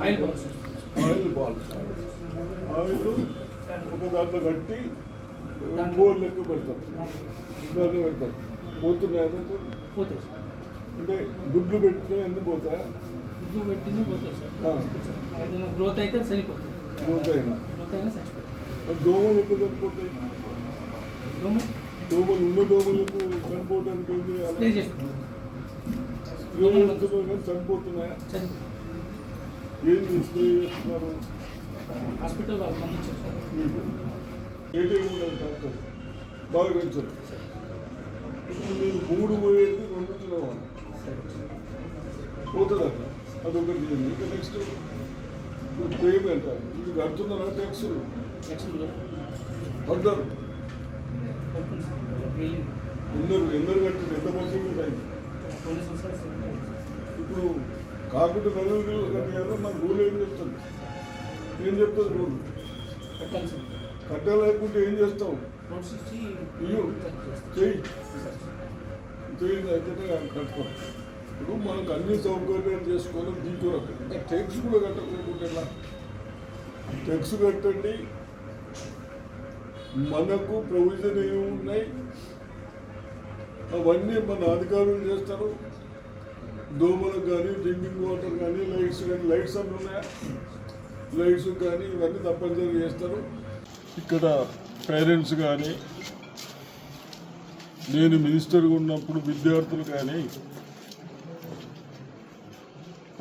Oil ball oil ఒక దాంట్లో కట్టి బోల్ లెక్క పెడతాం దాంట్లో పెడతాం పోతున్నాయి? పోతాయి అంటే గుడ్లు పెట్టినా ఎందుకు పోతాయా గుడ్లు పెట్టింది పోతాయి సార్ గ్రోత్ అయితే సరిపోతుంది గ్రోత్ అయినా చచ్చిపోతుంది మరి దోమలు ఎక్కడ చనిపోతాయి దోమ దోమలు ఉన్న దోమలకు చనిపోవడానికి చనిపోతున్నాయా హాస్పిటల్ వాళ్ళు పంపించారు సార్ మీకు ఏ టైం ఉండాలి డాక్టర్ బాగా పెంచారు ఇప్పుడు మీరు మూడు పోయేది రెండు తినవాలి పోతుంది అట్లా అదొకటి చేయండి ఇంకా నెక్స్ట్ పేమెంట్ ఇది కడుతున్నారా ట్యాక్స్ నెక్స్ట్ అందరు అందరు ఎందరు కట్టింది ఎంత పర్సెంట్ అయింది ఇప్పుడు కాకుండా నలుగురు కట్టారో మన రూల్ ఏం చెప్తుంది ఏం చెప్తుంది రూల్ కట్టాలి సార్. కట్టాలనుకుంటే ఏం చేస్తావు? ఇయ్యు. చెయ్యి. అయితే కట్టుకో ఇప్పుడు మనకు అన్ని సౌకర్యాలు చేసుకోవడం ఇంకా టెక్స్ కూడా కట్టకపోతే ఎలా? టెక్స్ కట్టండి. మనకు ప్రొవిజన్ ఏమి ఉన్నాయి. అవన్నీ మన అధికారులు చేస్తారు. దోమలకు కానీ డ్రింకింగ్ వాటర్ కానీ లైట్స్ కానీ లైట్స్ అన్నీ ఉన్నాయా? లైట్స్ కానీ ఇవన్నీ తప్పనిసరిగా చేస్తారు. ఇక్కడ పేరెంట్స్ కానీ నేను మినిస్టర్గా ఉన్నప్పుడు విద్యార్థులు కానీ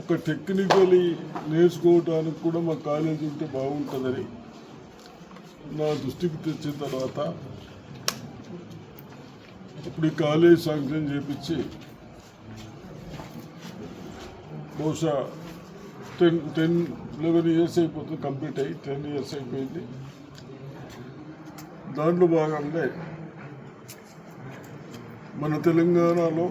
ఒక టెక్నికలీ నేర్చుకోవటానికి కూడా మా కాలేజీ ఉంటే బాగుంటుందని నా దృష్టికి తెచ్చిన తర్వాత ఇప్పుడు ఈ కాలేజ్ శాంక్షన్ చేపించి బహుశా టెన్ టెన్ లెవెన్ ఇయర్స్ అయిపోతుంది కంప్లీట్ అయ్యి టెన్ ఇయర్స్ అయిపోయింది. దాంట్లో భాగంగా మన తెలంగాణలో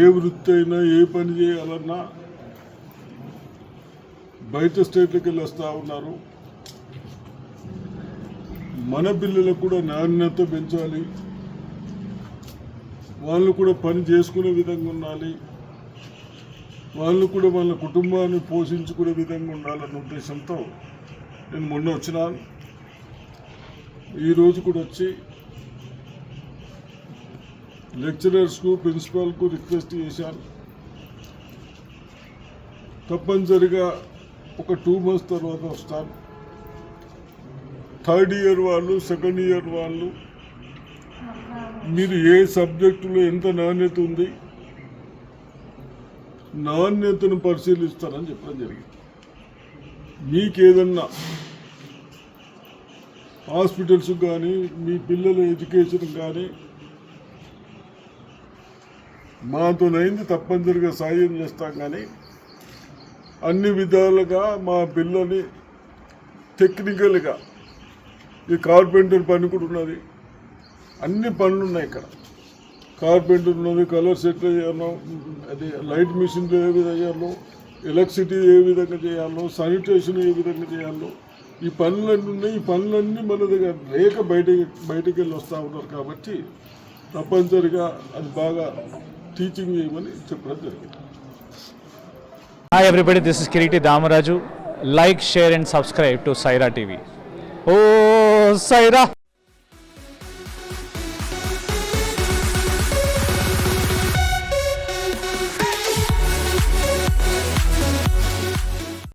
ఏ వృత్తి అయినా ఏ పని చేయాలన్నా బయట స్టేట్లకు వెళ్ళి వస్తూ ఉన్నారు. మన పిల్లలకు కూడా నాణ్యత పెంచాలి. వాళ్ళు కూడా పని చేసుకునే విధంగా ఉండాలి. వాళ్ళు కూడా వాళ్ళ కుటుంబాన్ని పోషించుకునే విధంగా ఉండాలన్న ఉద్దేశంతో నేను మొన్న వచ్చినాను ఈరోజు కూడా వచ్చి లెక్చరర్స్కు ప్రిన్సిపాల్కు రిక్వెస్ట్ చేశాను. తప్పనిసరిగా ఒక టూ మంత్స్ తర్వాత వస్తాను. థర్డ్ ఇయర్ వాళ్ళు సెకండ్ ఇయర్ వాళ్ళు మీరు ఏ సబ్జెక్టులో ఎంత నాణ్యత ఉంది నాణ్యతను పరిశీలిస్తారని చెప్పడం జరిగింది. మీకేదన్నా హాస్పిటల్స్ కానీ మీ పిల్లల ఎడ్యుకేషన్ కానీ మాతోనైంది తప్పనిసరిగా సాయం చేస్తాం కానీ అన్ని విధాలుగా మా పిల్లని టెక్నికల్గా ఈ కార్పెంటర్ పని కూడా ఉన్నది. అన్ని పనులు ఉన్నాయి ఇక్కడ. కార్పెంటర్ ఉన్నది కలర్స్ ఎట్లా చేయాలో అది లైట్ మిషన్లు ఏ విధంగా చేయాలో ఎలక్ట్రిసిటీ ఏ విధంగా చేయాలో శానిటేషన్ ఏ విధంగా చేయాలో ఈ పనులన్నీ ఉన్నాయి. ఈ పనులన్నీ మన దగ్గర లేక బయటకి బయటికి వెళ్ళి వస్తూ ఉన్నారు కాబట్టి తప్పనిసరిగా అది బాగా టీచింగ్ చేయమని చెప్పడం జరిగింది. Hi everybody this is Kiriti Damaraju like share and subscribe to Saira TV oh Sye Raa